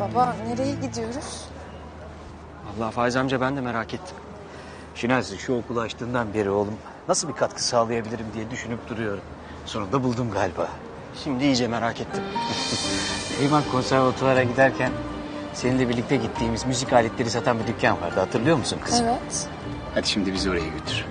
Baba nereye gidiyoruz? Allah Faiz amca ben de merak ettim. Şinasi şu okulu açtığından beri oğlum nasıl bir katkı sağlayabilirim diye düşünüp duruyorum. Sonunda buldum galiba. Şimdi iyice merak ettim. Neriman konservatuvara giderken seninle birlikte gittiğimiz müzik aletleri satan bir dükkan vardı hatırlıyor musun kızım? Evet. Hadi şimdi bizi oraya götür.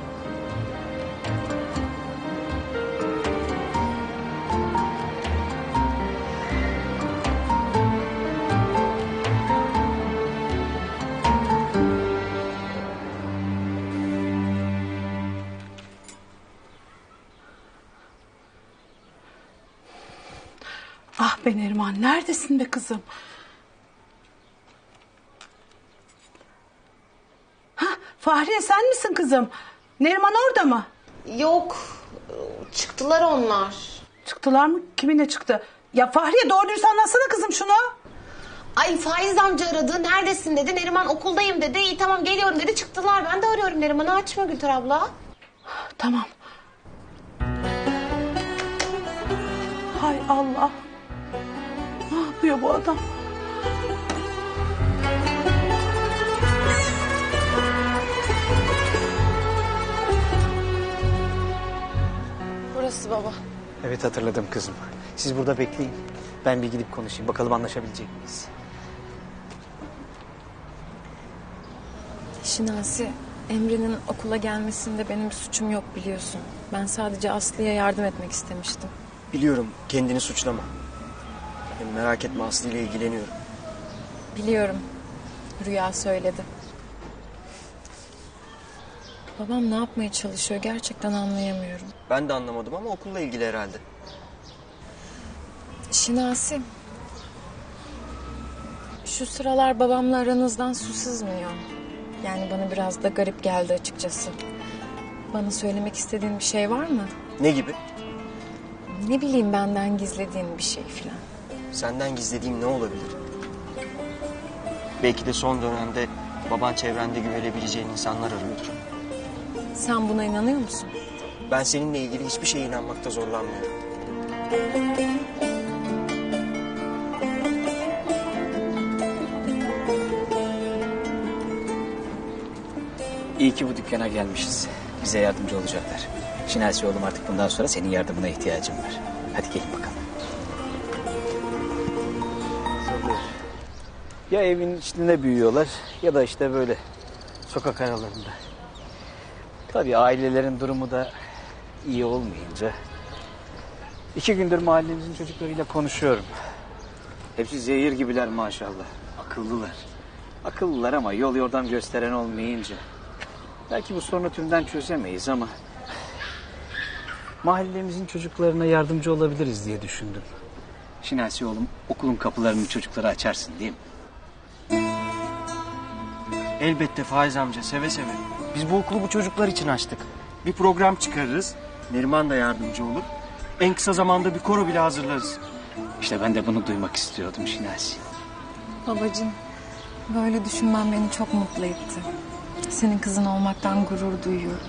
Be Neriman neredesin be kızım? Ha Fahriye sen misin kızım? Neriman orada mı? Yok. Çıktılar onlar. Çıktılar mı? Kiminle çıktı? Ya Fahriye doğru dürüst anlatsana kızım şunu. Ay Faiz amca aradı. Neredesin dedi. Neriman okuldayım dedi. İyi tamam geliyorum dedi. Çıktılar. Ben de arıyorum Neriman'ı. Açmıyor Gülter abla. Tamam. Hay Allah. Bu adam? Burası baba. Evet hatırladım kızım. Siz burada bekleyin. Ben bir gidip konuşayım. Bakalım anlaşabilecek miyiz? Şinasi, Emre'nin okula gelmesinde benim bir suçum yok biliyorsun. Ben sadece Aslı'ya yardım etmek istemiştim. Biliyorum kendini suçlama. Merak etme Aslı ile ilgileniyorum. Biliyorum. Rüya söyledi. Babam ne yapmaya çalışıyor gerçekten anlayamıyorum. Ben de anlamadım ama okulla ilgili herhalde. Şinasi. Şu sıralar babamla aranızdan su sızmıyor. Yani bana biraz da garip geldi açıkçası. Bana söylemek istediğin bir şey var mı? Ne gibi? Ne bileyim benden gizlediğin bir şey filan. Senden gizlediğim ne olabilir? Belki de son dönemde baban çevrende güvenebileceğin insanlar arıyordur. Sen buna inanıyor musun? Ben seninle ilgili hiçbir şeye inanmakta zorlanmıyorum. İyi ki bu dükkana gelmişiz. Bize yardımcı olacaklar. Şinasi oğlum artık bundan sonra senin yardımına ihtiyacım var. Hadi gelin bakalım. Ya evin içinde büyüyorlar ya da işte böyle sokak aralarında. Tabii ailelerin durumu da iyi olmayınca. İki gündür mahallemizin çocuklarıyla konuşuyorum. Hepsi zehir gibiler maşallah. Akıllılar. Akıllılar ama yol yordam gösteren olmayınca. Belki bu sorunu tümden çözemeyiz ama... ...mahallemizin çocuklarına yardımcı olabiliriz diye düşündüm. Şinasi oğlum okulun kapılarını çocuklara açarsın değil mi? Elbette Faiz amca seve seve. Biz bu okulu bu çocuklar için açtık. Bir program çıkarırız. Neriman da yardımcı olur. En kısa zamanda bir koro bile hazırlarız. İşte ben de bunu duymak istiyordum Şinasi. Babacığım, böyle düşünmen beni çok mutlu etti. Senin kızın olmaktan gurur duyuyorum.